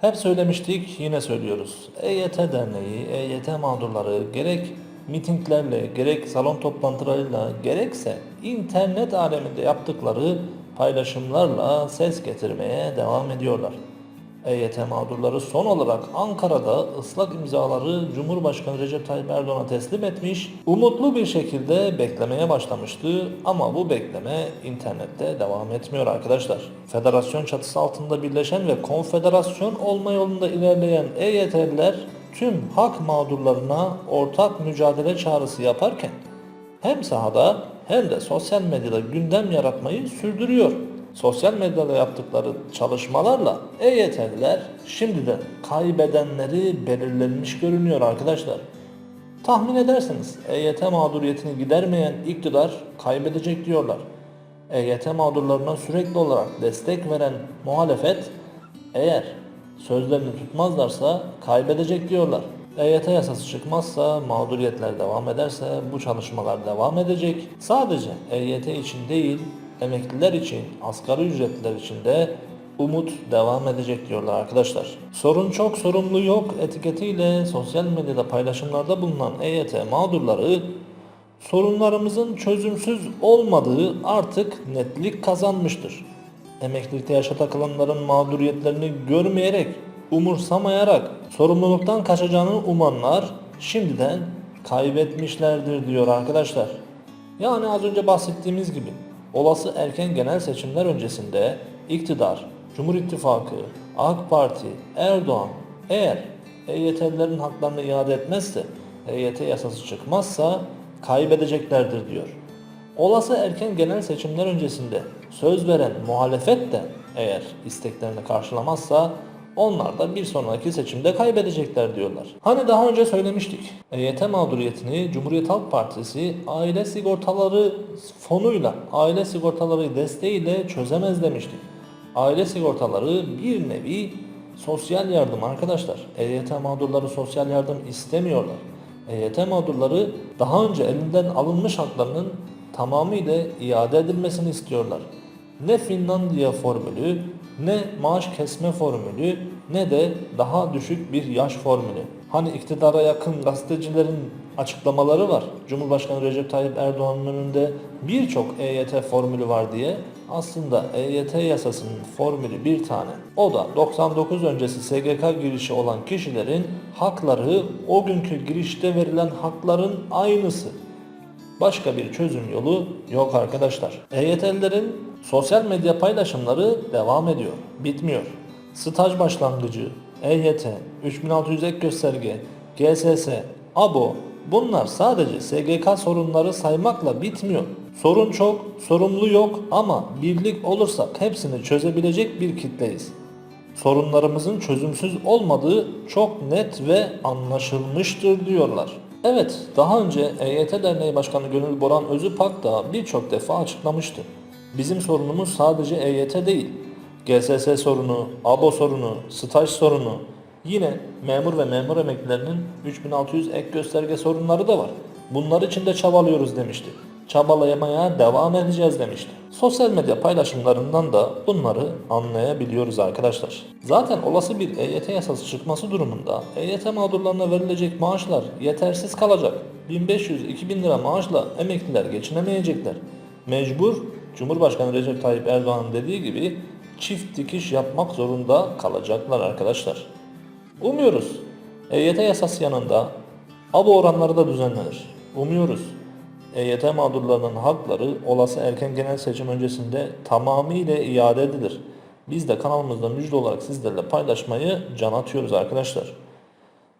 Hep söylemiştik, yine söylüyoruz. EYT Derneği, EYT mağdurları gerek mitinglerle, gerek salon toplantılarıyla, gerekse internet aleminde yaptıkları paylaşımlarla ses getirmeye devam ediyorlar. EYT mağdurları son olarak Ankara'da ıslak imzaları Cumhurbaşkanı Recep Tayyip Erdoğan'a teslim etmiş, umutlu bir şekilde beklemeye başlamıştı ama bu bekleme internette devam etmiyor arkadaşlar. Federasyon çatısı altında birleşen ve konfederasyon olma yolunda ilerleyen EYT'liler tüm hak mağdurlarına ortak mücadele çağrısı yaparken hem sahada hem de sosyal medyada gündem yaratmayı sürdürüyor. Sosyal medyada yaptıkları çalışmalarla EYT'liler şimdiden kaybedenleri belirlenmiş görünüyor arkadaşlar. Tahmin edersiniz EYT mağduriyetini gidermeyen iktidar kaybedecek diyorlar. EYT mağdurlarına sürekli olarak destek veren muhalefet eğer sözlerini tutmazlarsa kaybedecek diyorlar. EYT yasası çıkmazsa, mağduriyetler devam ederse bu çalışmalar devam edecek. Sadece EYT için değil, emekliler için, asgari ücretliler için de umut devam edecek diyorlar arkadaşlar. Sorun çok sorumlu yok etiketiyle sosyal medyada paylaşımlarda bulunan EYT mağdurları sorunlarımızın çözümsüz olmadığı artık netlik kazanmıştır. Emeklilikte yaşa takılanların mağduriyetlerini görmeyerek, umursamayarak sorumluluktan kaçacağını umanlar şimdiden kaybetmişlerdir diyor arkadaşlar. Yani az önce bahsettiğimiz gibi olası erken genel seçimler öncesinde iktidar, Cumhur İttifakı, AK Parti, Erdoğan eğer EYT'lilerin haklarını iade etmezse, EYT yasası çıkmazsa kaybedeceklerdir diyor. Olası erken genel seçimler öncesinde söz veren muhalefet de eğer isteklerini karşılamazsa onlar da bir sonraki seçimde kaybedecekler diyorlar. Hani daha önce söylemiştik. EYT mağduriyetini Cumhuriyet Halk Partisi aile sigortaları fonuyla, aile sigortaları desteğiyle çözemez demiştik. Aile sigortaları bir nevi sosyal yardım arkadaşlar. EYT mağdurları sosyal yardım istemiyorlar. EYT mağdurları daha önce elinden alınmış haklarının tamamıyla iade edilmesini istiyorlar. Ne Finlandiya formülü, ne maaş kesme formülü, ne de daha düşük bir yaş formülü. Hani iktidara yakın gazetecilerin açıklamaları var. Cumhurbaşkanı Recep Tayyip Erdoğan'ın önünde birçok EYT formülü var diye. Aslında EYT yasasının formülü bir tane. O da 99 öncesi SGK girişi olan kişilerin hakları o günkü girişte verilen hakların aynısı. Başka bir çözüm yolu yok arkadaşlar. EYT'lilerin sosyal medya paylaşımları devam ediyor. Bitmiyor. Staj başlangıcı, EYT, 3600 ek gösterge, GSS, ABO bunlar sadece SGK sorunları saymakla bitmiyor. Sorun çok, sorumlu yok ama birlik olursak hepsini çözebilecek bir kitleyiz. Sorunlarımızın çözümsüz olmadığı çok net ve anlaşılmıştır diyorlar. Evet, daha önce EYT Derneği Başkanı Gönül Boran Özüpak da birçok defa açıklamıştı. Bizim sorunumuz sadece EYT değil. GSS sorunu, ABO sorunu, staj sorunu, yine memur ve memur emeklilerinin 3600 ek gösterge sorunları da var. Bunlar için de çabalıyoruz demişti. Çabalayamaya devam edeceğiz demişti. Sosyal medya paylaşımlarından da bunları anlayabiliyoruz arkadaşlar. Zaten olası bir EYT yasası çıkması durumunda EYT mağdurlarına verilecek maaşlar yetersiz kalacak. 1500-2000 lira maaşla emekliler geçinemeyecekler. Mecbur Cumhurbaşkanı Recep Tayyip Erdoğan'ın dediği gibi çift dikiş yapmak zorunda kalacaklar arkadaşlar. Umuyoruz EYT yasası yanında abo oranları da düzenlenir. Umuyoruz EYT mağdurlarının hakları olası erken genel seçim öncesinde tamamıyla iade edilir. Biz de kanalımızda müjde olarak sizlerle paylaşmayı can atıyoruz arkadaşlar.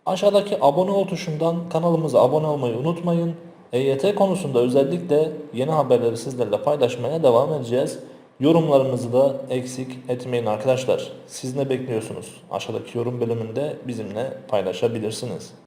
Aşağıdaki abone ol tuşundan kanalımıza abone olmayı unutmayın. EYT konusunda özellikle yeni haberleri sizlerle paylaşmaya devam edeceğiz. Yorumlarınızı da eksik etmeyin arkadaşlar. Siz ne bekliyorsunuz? Aşağıdaki yorum bölümünde bizimle paylaşabilirsiniz.